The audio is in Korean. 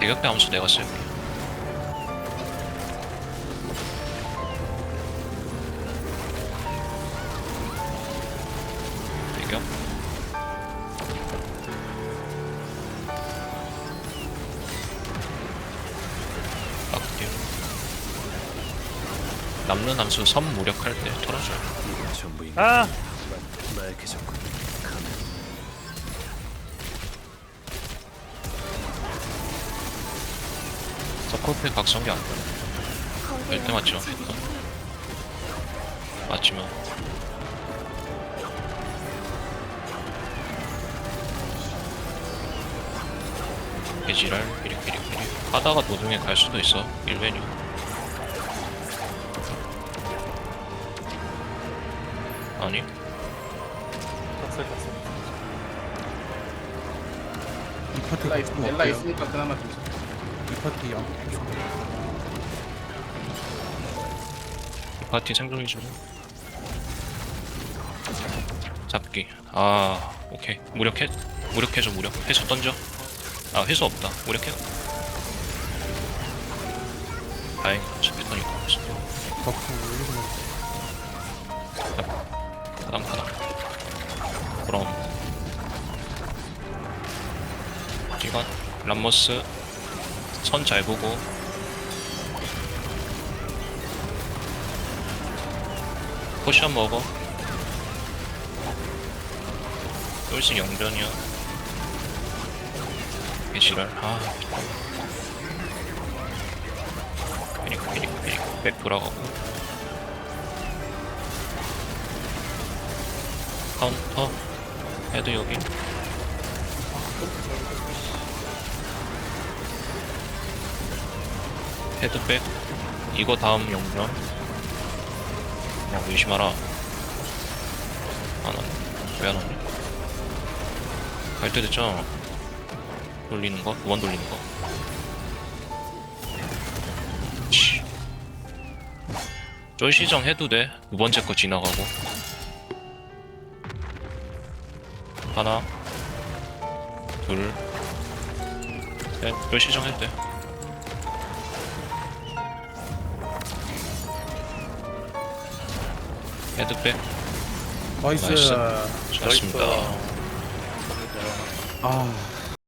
대격대 함수 내가 쓸게 대격 빡딜 남는 함수 섬 무력할 때 털어줘요 전부인가? 아 나약해졌군. 서포트 각성기 안 돼. 일대 맞죠? 맞지만. 개지랄? 삐릭삐릭삐릭 하다가 노동에 갈 수도 있어. 일베뉴. 아니? 땄어요 땄어요 이 파트 엘라, 있? 있으니까 그나마 좀이 파트요. 이 파티 생존 위주로 잡기. 아 오케이. 무력해 무력해줘 무력. 회수 던져. 아 회수 없다. 무력해? 다행 어차피 터니까 버프 올리고 그럼. 이건 람머스 선 잘 보고. 포션 먹어. 훨씬 영전이야. 개지랄. 아 피닉 피닉 피닉. 백 돌아가고. 카운터. 헤드 여기 헤드백 이거 다음 영전 그냥 의심하라 안 왔네 왜안 왔냐 갈 때 됐잖아 돌리는 거? 원 돌리는 거 치. 쫄 시정 해도 돼. 두 번째 거 지나가고. 하나, 둘, 셋. 쫄 시정 해도 돼. 헤드백. 나이스. 나이스. 좋았습니다. 아